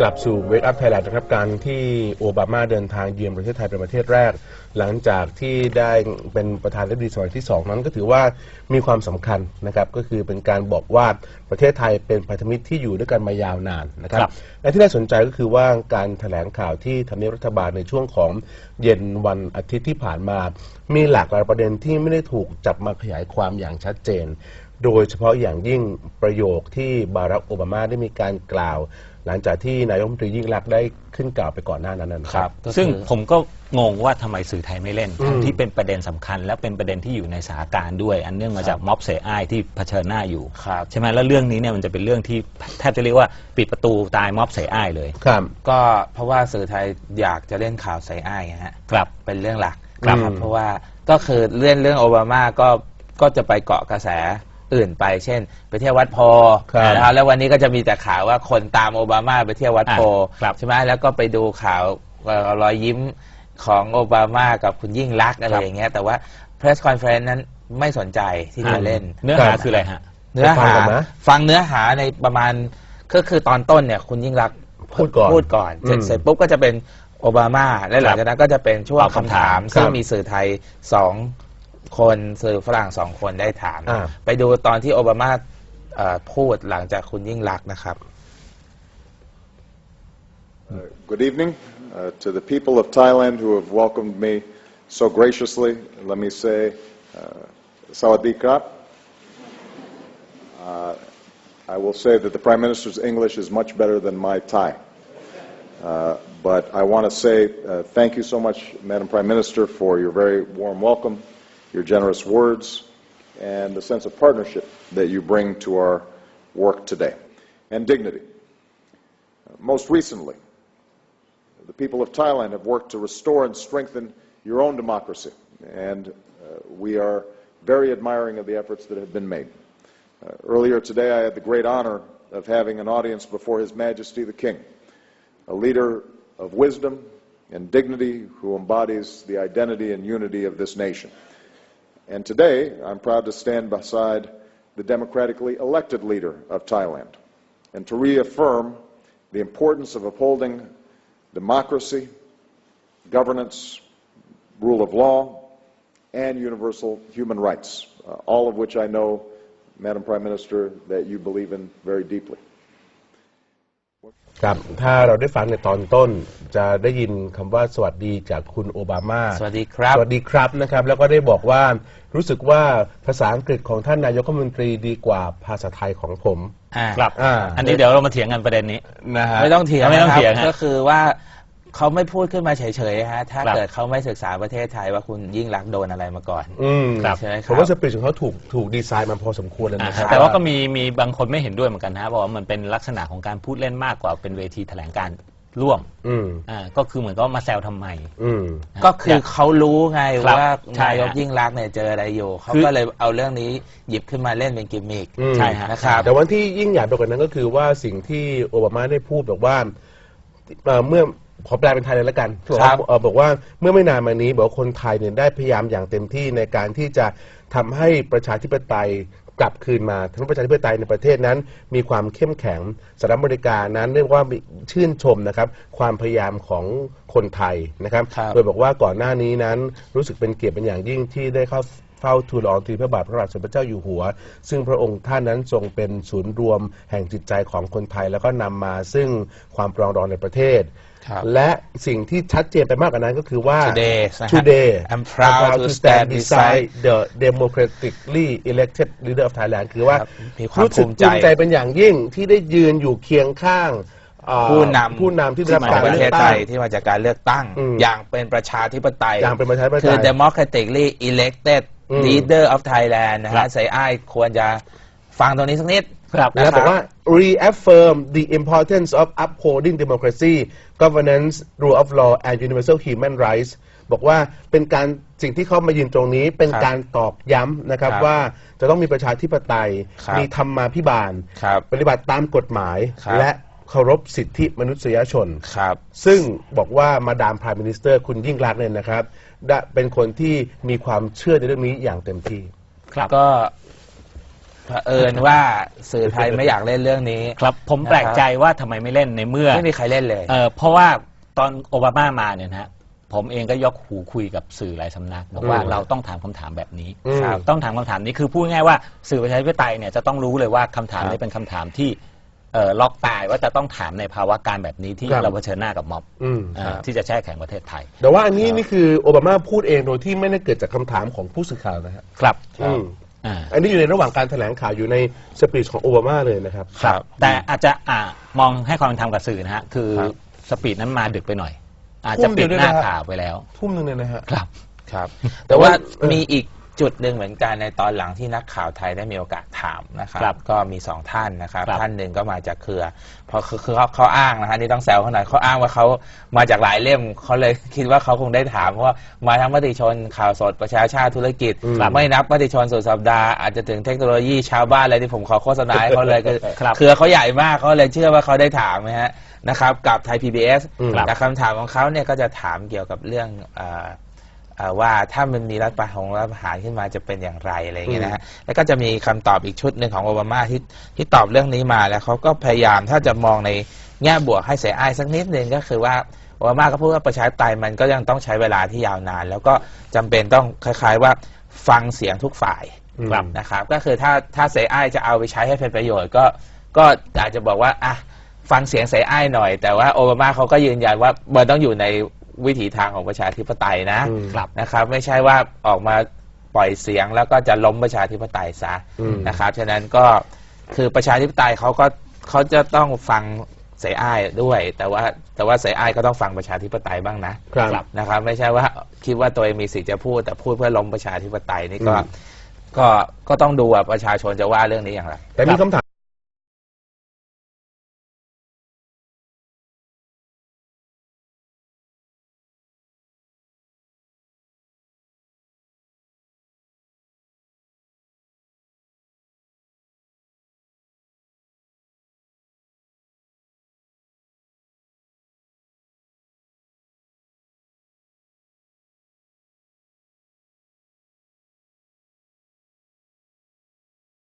กลับสู่ Wake Up Thailand นะครับการที่โอบามาเดินทางเยือนประเทศไทยเป็นประเทศแรก หลังจากที่ได้เป็นประธานาธิบดีสมัยที่สองนั้นก็ถือว่ามีความสำคัญนะครับก็คือเป็นการบอกว่าประเทศไทยเป็นพันธมิตรที่อยู่ด้วยกันมายาวนานนะครับครับและที่น่าสนใจก็คือว่าการแถลงข่าวที่ทำเนียบรัฐบาลในช่วงของเย็นวันอาทิตย์ที่ผ่านมา มีหลากหลายประเด็นที่ไม่ได้ถูกจับมาขยายความอย่างชัดเจน โดยเฉพาะอย่างยิ่งประโยคที่บารักโอบามาได้มีการกล่าว หลังจากที่นายกรัฐมนตรียิ่งรักษณ์ได้ขึ้นกล่าวไปก่อนหน้านั้นนะคครัรับ บ ซึ่งผมก็งงว่าทำไมสื่อไทยไม่เล่นอืมทั้งที่เป็นประเด็นสำคัญ และเป็นประเด็นที่อยู่ในสถานการณ์ด้วย อันเนื่องมาจากม็อบเสอ้ายที่เผชิญหน้าอยู่ครับ ใช่ไหมแล้วเรื่องนี้เนี่ยมันจะเป็นเรื่องที่แทบจะเรียกว่าปิดประตูตายม็อบเสอ้ายเลยครับ ก็เพราะว่าสื่อไทยอยากจะเล่นข่าวใส่อ้ายไงฮะครับ เป็นเรื่องหลักครับนะเพราะว่าก็คือเรื่องเรื่องโอบามาก็ก็จะไปเกาะกระแส อื่นไป เช่น ไปเที่ยววัดโพครับนะครับแล้ววันนี้ก็จะมีแต่ข่าวว่าคนตามโอบามาไปเที่ยววัดโพอะครับ ใช่ไหมแล้วก็ไปดูข่าวเอ่อรอยยิ้มของโอบามากับคุณยิ่งรักษณ์อะไรอย่างเงี้ยแต่ว่า press conference นั้นไม่สนใจที่จะเล่น เนื้อหาคืออะไรฮะ เนื้อไปฟังหากันนะฟังเนื้อหาในประมาณก็คือตอนต้นเนี่ย คุณยิ่งรักษณ์พูดก่อนพูดก่อนเสร็จอืมเสร็จปุ๊บก็จะเป็นโอบามาและหลังจากนั้นก็จะเป็นช่วงตอบคำคำถาถาม ม ซึ่งครับมีสื่อไทยสอง คนสื่อฝรั่งสองคนได้ถาม อ่า ไปดูตอนที่โอบามาเอ่อพูดหลังจากคุณยิ่งรักษณ์นะครับ Uh, Good evening uh, to the people of Thailand who have welcomed me so graciously. Let me say, uh, Sawadee Krap. Uh, I will say that the Prime Minister's English is much better than my Thai. Uh, but I want to say uh, thank you so much, Madam Prime Minister, for your very warm welcome, your generous words, and the sense of partnership that you bring to our work today, and dignity. Most recently, the people of Thailand have worked to restore and strengthen your own democracy, and uh, we are very admiring of the efforts that have been made. Uh, earlier today, I had the great honor of having an audience before His Majesty the King, a leader of wisdom and dignity who embodies the identity and unity of this nation. And today, I'm proud to stand beside the democratically elected leader of Thailand and to reaffirm the importance of upholding democracy, governance, rule of law, and universal human rights, uh, all of which I know, Madam Prime Minister, that you believe in very deeply. ครับถ้าเราได้ฟังในตอนต้น จะได้ยินคำว่าสวัสดีจากคุณโอบามาสวัสดีครับ สวัสดีครับนะครับ แล้วก็ได้บอกว่ารู้สึกว่าภาษาอังกฤษของท่านนายกรัฐมนตรีดีกว่าภาษาไทยของผม อ่าครับ อ่า อันนี้เดี๋ยวเรามาเถียงกันประเด็นนี้ นะฮะ ไม่ต้องเถียงไม่ต้องนะครับเถียงฮะก็คือว่า เขาไม่พูดขึ้นมาเฉยๆฮะถ้าครับเกิดเขาไม่ศึกษาประเทศไทยว่าคุณยิ่งรักษณ์โดนอะไรมาก่อน อืมครับ ใช่ไหมคผรับมว่าสปิริตของเขาถูกถูกดีไซน์มาพอสมควรเลยอ่านะครับแต่ว่าก็มีมีบางคนไม่เห็นด้วยเหมือนกันนะบอกว่ามันเป็นลักษณะของการพูดเล่นมากกว่าเป็นเวทีแถลงการณ์ร่วมอืมอ่าก็คือเหมือนก็มาแซวทำไม อืม ก็คือเขารู้ไงครับว่าใช่นายกฮะยิ่งรักษณ์เนี่ยเจออะไรอยู่เขาคือ ก็เลยเอาเรื่องนี้หยิบขึ้นมาเล่นเป็นกิมมิคอืม ใช่ฮะ นะครับ แต่วันที่ยิ่งใหญ่ไปกว่านั้นก็คือว่าสิ่งที่โอบามาได้พูดบอกว่าเอ่อเมื่อ ขอแปลเป็นไทยเลยแล้วกันบอกครัว่าบเอ่อบอกว่าเมื่อไม่นานมานี้บอกว่าคนไทยเนี่ยได้พยายามอย่างเต็มที่ในการที่จะทำให้ประชาธิปไตยกลับคืนมาทั้งประชาธิปไตยในประเทศนั้น มีความเข้มแข็งสหรัฐอเมริกานั้นเรียกว่ามีชื่นชมนะครับความพยายามของคนไทยนะครับ ครับ โดยบอกว่าก่อนหน้านี้นั้นรู้สึกเป็นเกียรติเป็นอย่างยิ่งที่ได้เข้า เฝ้าทูลละอองทุลีพระบาทพระบาทสมเด็จพระเจ้าอยู่หัว ซึ่งพระองค์ท่านนั้นทรงเป็นศูนย์รวมแห่งจิตใจของคนไทย แล้วก็นำมาซึ่งความปรองดองในประเทศ ครับ และสิ่งที่ชัดเจนไปมากกว่านั้นก็คือว่า Today นะฮะ today I'm proud to stand beside the democratically elected leader of Thailand คือว่าครับมีความรู้สึกภูมิใจภูมิใจเป็นอย่างยิ่งที่ได้ยืนอยู่เคียงข้างเอ่อผู้นำผู้นำที่ได้ที่รับมาการจากประเลืเทอศกไทตั้ง ยที่มาจากการเลือกตั้ง อืมอย่างเป็นประชาธิปไตยอย่างเป็นประชาธิปไตย คือ democratically elected อืม leader of Thailand นะครัฮะบ ใส่อ้ายควรจะฟังตรงนี้สักนิด ครับ นะนะครับบอกว่า reaffirm the importance of upholding democracy governance rule of law and universal human rights บอกว่าเป็นการสิ่งที่เขามายืนตรงนี้เป็นครับการตอกย้ำนะครับครับว่าจะต้องมีประชาธิปไตย ครับมีธรรมาภิบาล ครับปฏิบัติตามกฎหมาย ครับ และเคารพสิทธิมนุษยชน ครับ ซึ่งบอกว่ามาดามพร i มินิสเตอร์คุณยิ่งรักษณ์เนี่ยนะครับ ได้เป็นคนที่มีความเชื่อในเรื่องนี้อย่างเต็มที่ ครับ ก็พเผอิญว่าสื่อไทยไม่อยากเล่นเรื่องนี้ ครับผมแปลกใจว่าทำไมไม่เล่นในเมื่อไม่มีใครเล่นเลย เออเพราะว่าตอนโอบามามาเนี่ยนะฮะผมเองก็ยกหูคุยกับสื่อหลายสำนักบอกว่าอืมเราต้องถามคำถามแบบนี้อืมครับต้องถามคำถามนี้คือพูดง่ายๆว่าสื่อประชาธิปไตยเนี่ยจะต้องรู้เลยว่าคำถามครับนี้เป็นคำถามที่ เอ่อล็อกตายว่าจะต้องถามในภาวะการแบบนี้ที่ครับ เราเผชิญหน้ากับม็อบอืมเอ่อที่จะแช่แข็งประเทศไทย แต่ว่าอันนี้นี่คือโอบามาพูดเองโดยที่ไม่ได้เกิดจากคำถามของผู้สื่อข่าวนะฮะครับอืมอ่าอันนี้อยู่ในระหว่างการแถลงข่าวอยู่ในสปีชของโอบามาเลยนะครับ ครับ แต่อาจจะอ่ามองให้ความเป็นธรรมกับสื่อนะฮะคือครับสปีดนั้นมาดึกไปหน่อย อาจทุ่จะมเดีปิยดวด้วยหน้านะฮะ ข่าวไปแล้ว ทุ่มหนึ่งเลยนะฮะ ครับ ครับ แต่แต่ว่าว่าเออมีอีก จุดหนึ่งเหมือนกันในตอนหลังที่นักข่าวไทยได้มีโอกาสถามนะครับครับก็มีสองท่านนะครับ ครับท่านหนึ่งก็มาจากเครือเพราะคือคือเขาเขาอ้างนะฮะนี่ต้องแซวเขาหน่อยเขาอ้างว่าเขามาจากหลายเล่มเขาเลย คิดว่าเขาคงได้ถามเพราะว่ามาทั้งมติชนข่าวสดประชาชาติธุรกิจอืมไม่นับมติชนสุดสัปดาห์อาจจะถึงเทคโนโลยีชาวบ้านอะไรที่ผมขอโฆษณาให้เขาเลยก็ครับเครือเขาใหญ่มากเขาเลยเชื่อว่าเขาได้ถามนะฮะนะครับกับไทย PBS อืม แต่คำถามของเขาเนี่ยก็จะถามเกี่ยวกับเรื่องเอ่อเอ่อ ว่าถ้ามันมีรัฐประหารรัฐประหารขึ้นมาจะเป็นอย่างไรอะไรอย่างเงี้ยนะฮะแล้วก็จะมีคำตอบอีกชุดหนึ่งของโอบามาที่ที่ตอบเรื่องนี้มาแล้วเขาก็พยายามถ้าจะมองในแง่บวกให้เสียอายสักนิดหนึ่งก็คือว่าโอบามาก็พูดว่าประชาธิปไตยมันก็ยังต้องใช้เวลาที่ยาวนาน แล้วก็จำเป็นต้องคล้าย ๆ ว่าฟังเสียงทุกฝ่ายครับนะครับก็คือถ้าถ้าเสียอ้ายจะเอาไปใช้ให้เป็นประโยชน์ก็ก็อาจจะบอกว่าอะฟังเสียงเสียอ้ายหน่อย แต่ว่าโอบามาเขาก็ยืนยันว่ามันต้องอยู่ใน วิถีทางของประชาธิปไตยนะอืมครับนะครับ ไม่ใช่ว่าออกมาปล่อยเสียงแล้วก็จะล้มประชาธิปไตยซะอืมนะครับฉะนั้นก็คือประชาธิปไตยเขาก็เขาจะต้องฟังเสียอ้ายด้วย แต่ว่าแต่ว่าเสียอ้ายก็ต้องฟังประชาธิปไตยบ้างนะครับนะครับ ไม่ใช่ว่าคิดว่าตัวเองมีสิทธิ์จะพูด แต่พูดเพื่อล้มประชาธิปไตยนี่ก็อืมก็ก็ต้องดูว่าประชาชนจะว่าเรื่องนี้อย่างไรแต่มีคำถาม